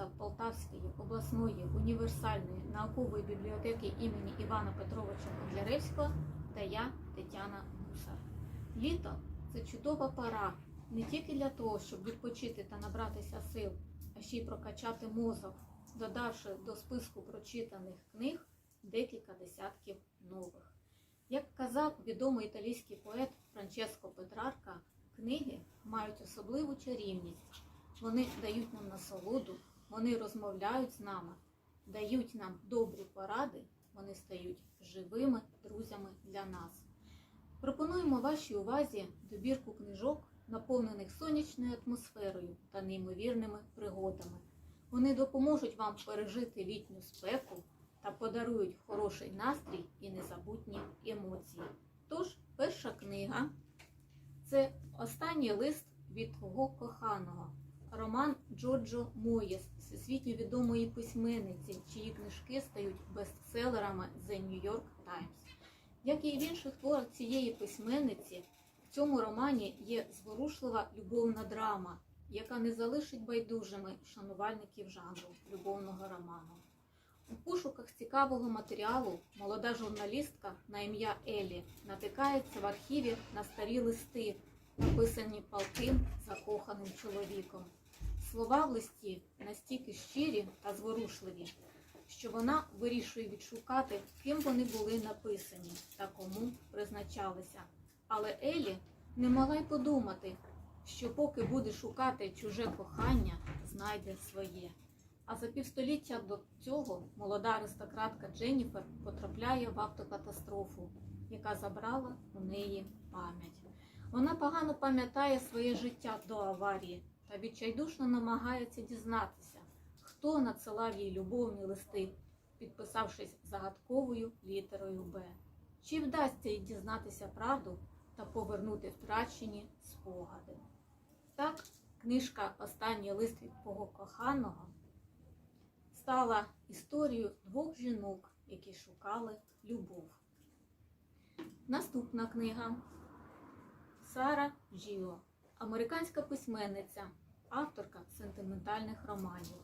Асистента Полтавської обласної універсальної наукової бібліотеки імені Івана Петровича Котляревського та я, Тетяна Гусар. Літо це чудова пора не тільки для того, щоб відпочити та набратися сил, а ще й прокачати мозок, додавши до списку прочитаних книг декілька десятків нових. Як казав відомий італійський поет Франческо Петрарка, книги мають особливу чарівність. Вони дають нам насолоду, вони розмовляють з нами, дають нам добрі поради, вони стають живими друзями для нас. Пропонуємо вашій увазі добірку книжок, наповнених сонячною атмосферою та неймовірними пригодами. Вони допоможуть вам пережити літню спеку та подарують хороший настрій і незабутні емоції. Тож, перша книга це останній лист від твого коханого. Роман Джорджо Моєс, всесвітньо відомої письменниці, чиї книжки стають бестселерами The New York Times. Як і в інших творах цієї письменниці, в цьому романі є зворушлива любовна драма, яка не залишить байдужими шанувальників жанру любовного роману. У пошуках цікавого матеріалу молода журналістка на ім'я Елі натикається в архіві на старі листи, написані палким закоханим чоловіком. Слова в листі настільки щирі та зворушливі, що вона вирішує відшукати, ким вони були написані та кому призначалися. Але Елі не могла й подумати, що поки буде шукати чуже кохання, знайде своє. А за півстоліття до цього молода аристократка Дженніфер потрапляє в автокатастрофу, яка забрала у неї пам'ять. Вона погано пам'ятає своє життя до аварії та відчайдушно намагається дізнатися, хто надсилав їй любовні листи, підписавшись загадковою літерою Б. Чи вдасться їй дізнатися правду та повернути втрачені спогади? Так, книжка Останній лист від твого коханого стала історією двох жінок, які шукали любов. Наступна книга Сара Джіо, американська письменниця, сентиментальних романів.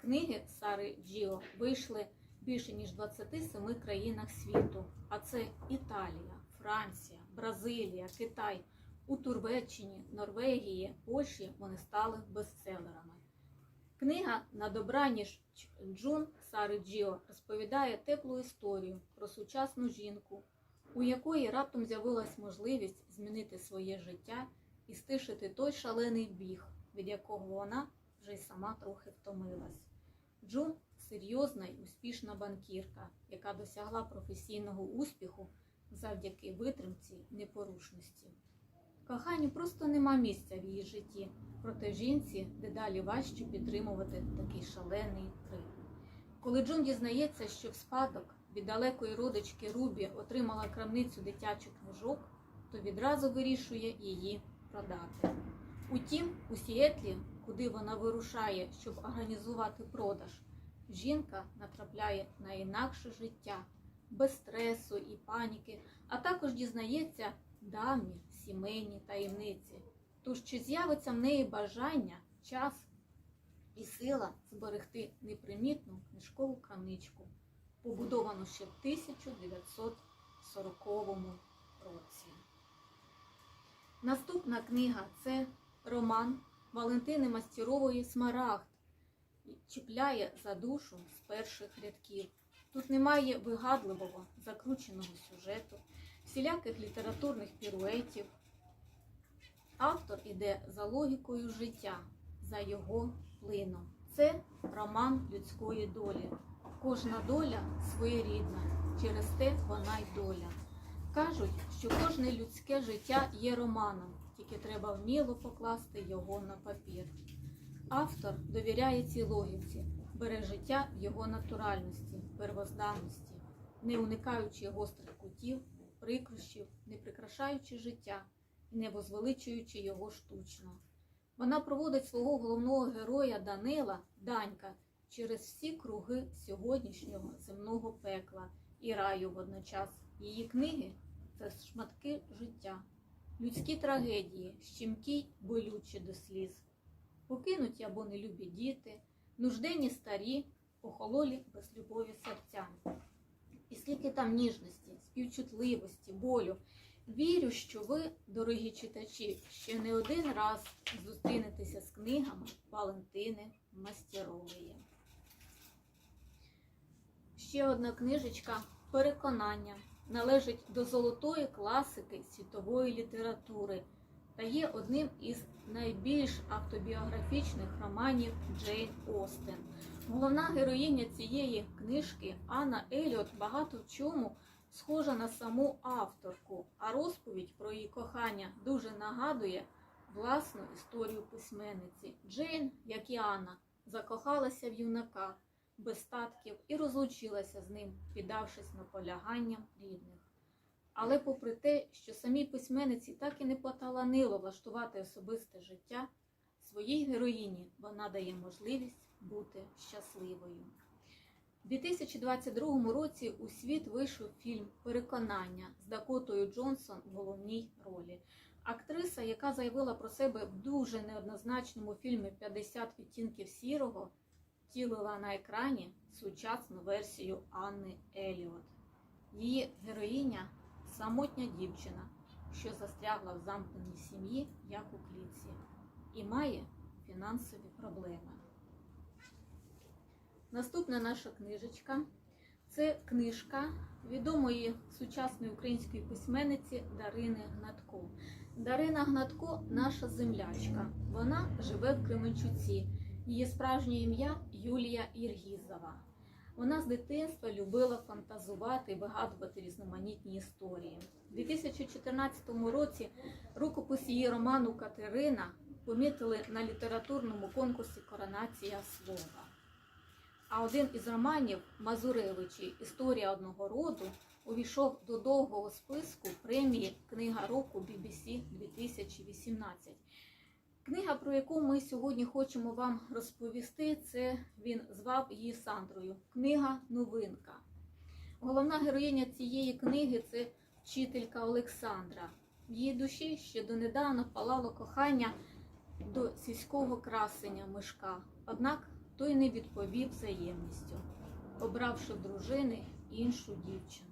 Книги Сари Джіо вийшли більше ніж 27 країнах світу, а це Італія, Франція, Бразилія, Китай. У Туреччині, Норвегії, Польщі вони стали бестселерами. Книга на добраніж Джун Сари Джіо розповідає теплу історію про сучасну жінку, у якої раптом з'явилась можливість змінити своє життя і стишити той шалений біг, від якого вона вже й сама трохи втомилась. Джун серйозна й успішна банкірка, яка досягла професійного успіху завдяки витримці непорушності. Коханню просто нема місця в її житті, проте жінці дедалі важче підтримувати такий шалений ритм. Коли Джун дізнається, що в спадок від далекої родички Рубі отримала крамницю дитячих книжок, то відразу вирішує її продати. Утім, у Сіетлі, куди вона вирушає, щоб організувати продаж, жінка натрапляє на інакше життя, без стресу і паніки, а також дізнається давні сімейні таємниці. Тож чи з'явиться в неї бажання, час і сила зберегти непримітну книжкову крамничку, побудовану ще в 1940 році. Наступна книга це роман Валентини Мастірової Смарагд. Чіпляє за душу з перших рядків. Тут немає вигадливого, закрученого сюжету, всіляких літературних піруетів. Автор іде за логікою життя, за його плином. Це роман людської долі. Кожна доля своєрідна, через те вона й доля. Кажуть, що кожне людське життя є романом, тільки треба вміло покласти його на папір. Автор довіряє цій логіці, бере життя в його натуральності, первозданності, не уникаючи гострих кутів, прикрощів, не прикрашаючи життя і не возвеличуючи його штучно. Вона проводить свого головного героя Данила, Данька, через всі круги сьогоднішнього земного пекла і раю водночас. Її книги це шматки життя, людські трагедії, щемкі й болючі до сліз, покинуті або нелюбі діти, нужденні старі, охололі безлюбові серця. І скільки там ніжності, співчутливості, болю. Вірю, що ви, дорогі читачі, ще не один раз зустрінетеся з книгами Валентини Мастерової. Ще одна книжечка Переконання належить до золотої класики світової літератури та є одним із найбільш автобіографічних романів Джейн Остен. Головна героїня цієї книжки Анна Еліот багато в чому схожа на саму авторку, а розповідь про її кохання дуже нагадує власну історію письменниці. Джейн, як і Анна, закохалася в юнака без статків і розлучилася з ним, піддавшись наполяганням рідних. Але попри те, що самій письменниці так і не поталанило влаштувати особисте життя, своїй героїні вона дає можливість бути щасливою. У 2022 році у світ вийшов фільм Переконання з Дакотою Джонсон в головній ролі. Актриса, яка заявила про себе в дуже неоднозначному фільмі «50 відтінків сірого, втілила на екрані сучасну версію Анни Еліот. Її героїня самотня дівчина, що застрягла в замкненій сім'ї, як у клітці, і має фінансові проблеми. Наступна наша книжечка це книжка відомої сучасної української письменниці Дарини Гнатко. Дарина Гнатко наша землячка. Вона живе в Кременчуці. Її справжнє ім'я Юлія Іргізова. Вона з дитинства любила фантазувати і вигадувати різноманітні історії. У 2014 році рукопис її роману Катерина помітили на літературному конкурсі Коронація слова. А один із романів Мазуревичі Історія одного роду увійшов до довгого списку премії Книга року BBC 2018. Книга, про яку ми сьогодні хочемо вам розповісти, це він звав її Сандрою. Книга Новинка. Головна героїня цієї книги це вчителька Олександра. В її душі ще донедавна палало кохання до сільського красення мишка. Однак той не відповів взаємністю, обравши дружини іншу дівчину.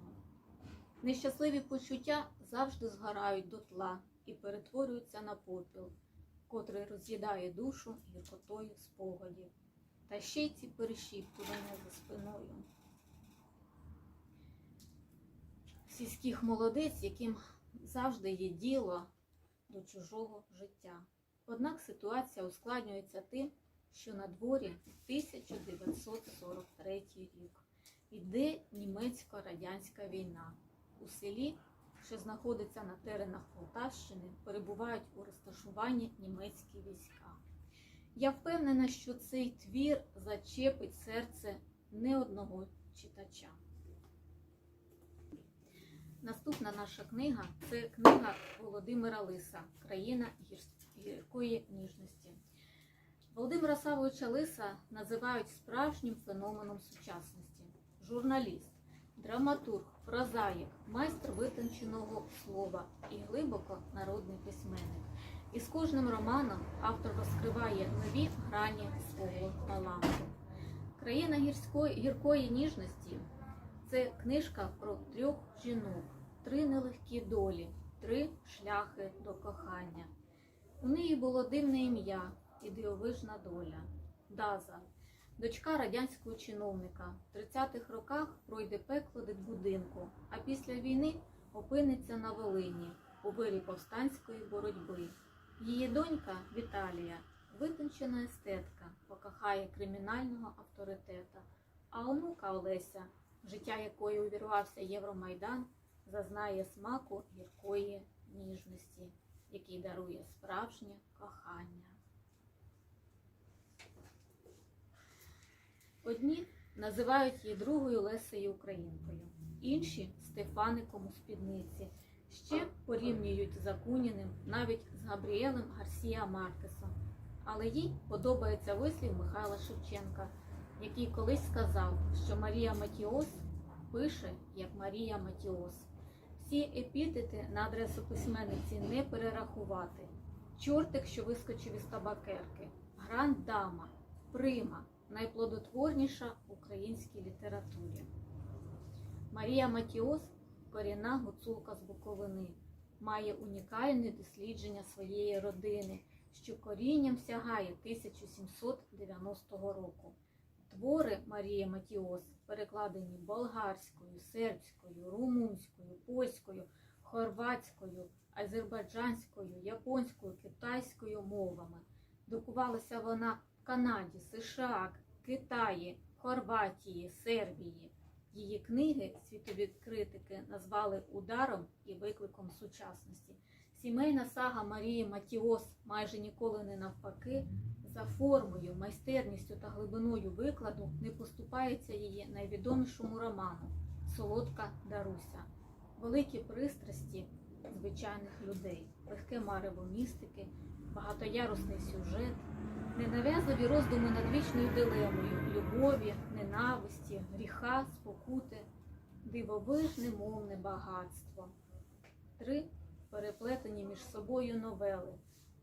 Нещасливі почуття завжди згорають дотла і перетворюються на попіл, котрий роз'їдає душу гіркотою спогадів. Та ще й ці перешіпки перешіптування за спиною. Сільських молодець, яким завжди є діло до чужого життя. Однак ситуація ускладнюється тим, що на дворі 1943 рік іде німецько-радянська війна. У селі, що знаходиться на теренах Полтавщини, перебувають у розташуванні німецькі війська. Я впевнена, що цей твір зачепить серце не одного читача. Наступна наша книга це книга Володимира Лиса Країна гірської ніжності. Володимира Савовича Лиса називають справжнім феноменом сучасності. Журналіст, драматург, прозаїк, майстер витонченого слова і глибоко народний письменник. І з кожним романом автор розкриває нові грані свого таланту. Країна гірської, гіркої ніжності це книжка про трьох жінок, три нелегкі долі, три шляхи до кохання. У неї було дивне ім'я і дивовижна доля. Даза, дочка радянського чиновника, в 30-х роках пройде пекло дитбудинку, а після війни опиниться на Волині у вирі повстанської боротьби. Її донька Віталія, витончена естетка, покохає кримінального авторитета, а онука Олеся, життя якої увірвався Євромайдан, зазнає смаку гіркої ніжності, який дарує справжнє кохання. Одні називають її другою Лесею Українкою, інші Стефаником у спідниці. Ще порівнюють з Акуніним, навіть з Габріелем Гарсія Маркесом. Але їй подобається вислів Михайла Шевченка, який колись сказав, що Марія Матіос пише як Марія Матіос. Всі епітети на адресу письменниці не перерахувати. Чортик, що вискочив із табакерки, гранд дама, прима, найплодотворніша в українській літературі. Марія Матіос корінна гуцулка з Буковини, має унікальне дослідження своєї родини, що корінням сягає 1790 року. Твори Марії Матіос перекладені болгарською, сербською, румунською, польською, хорватською, азербайджанською, японською, китайською мовами. Друкувалася вона Канаді, США, Китаї, Хорватії, Сербії. Її книги світові критики назвали ударом і викликом сучасності. Сімейна сага Марії Матіос майже ніколи не навпаки. За формою, майстерністю та глибиною викладу не поступається її найвідомішому роману Солодка Даруся, великі пристрасті звичайних людей, легке марево містики, багатоярусний сюжет, ненав'язливі роздуми над вічною дилемою любові, ненависті, гріха, спокути, дивовижне мовне багатство. Три. Переплетені між собою новели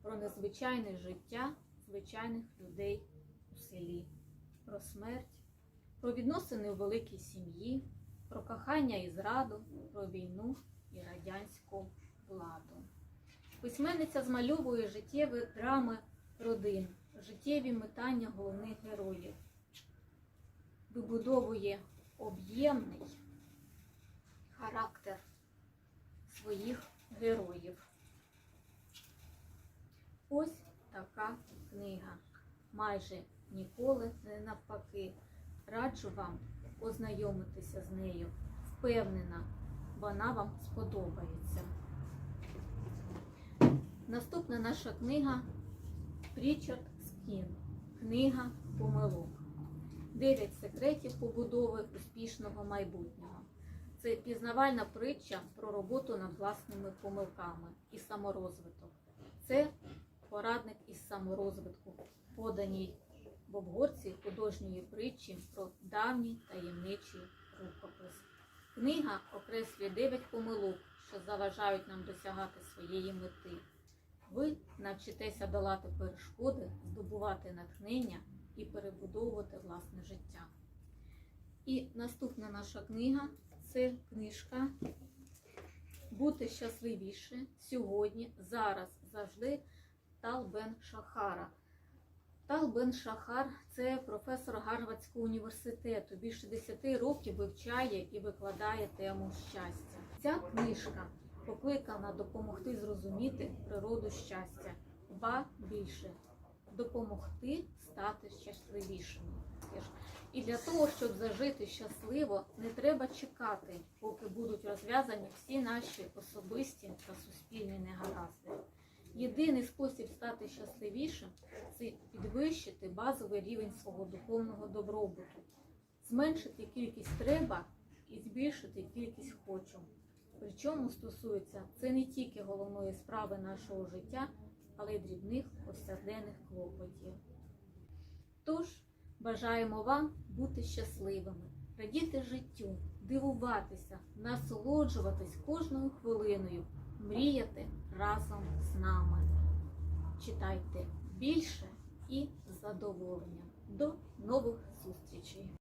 про незвичайне життя звичайних людей у селі, про смерть, про відносини у великій сім'ї, про кохання і зраду, про війну і радянську владу. Письменниця змальовує життєві драми родин, життєві метання головних героїв, вибудовує об'ємний характер своїх героїв. Ось така книга. Майже ніколи не навпаки. Раджу вам ознайомитися з нею. Впевнена, вона вам сподобається. Наступна наша книга Прічард Скін. Книга помилок. Дев'ять секретів побудови успішного майбутнього. Це пізнавальна притча про роботу над власними помилками і саморозвиток. Це порадник із саморозвитку, поданій в обгорці художньої притчі про давній таємничий рукопис. Книга окреслює 9 помилок, що заважають нам досягати своєї мети. Ви навчитеся долати перешкоди, здобувати натхнення і перебудовувати власне життя. І наступна наша книга це книжка Бути щасливіше сьогодні, зараз, завжди. Тал Бен Шахара. Тал Бен Шахар це професор Гарвардського університету. Більше 10 років вивчає і викладає тему щастя. Ця книжка покликана допомогти зрозуміти природу щастя, ба більше допомогти стати щасливішими. І для того, щоб зажити щасливо, не треба чекати, поки будуть розв'язані всі наші особисті та суспільні негаразди. Єдиний спосіб стати щасливішим це підвищити базовий рівень свого духовного добробуту, зменшити кількість треба і збільшити кількість хочу. Причому стосується це не тільки головної справи нашого життя, але й дрібних повсякденних клопотів. Тож бажаємо вам бути щасливими, радіти життю, дивуватися, насолоджуватись кожною хвилиною, мріяти разом з нами. Читайте більше і з задоволенням. До нових зустрічей!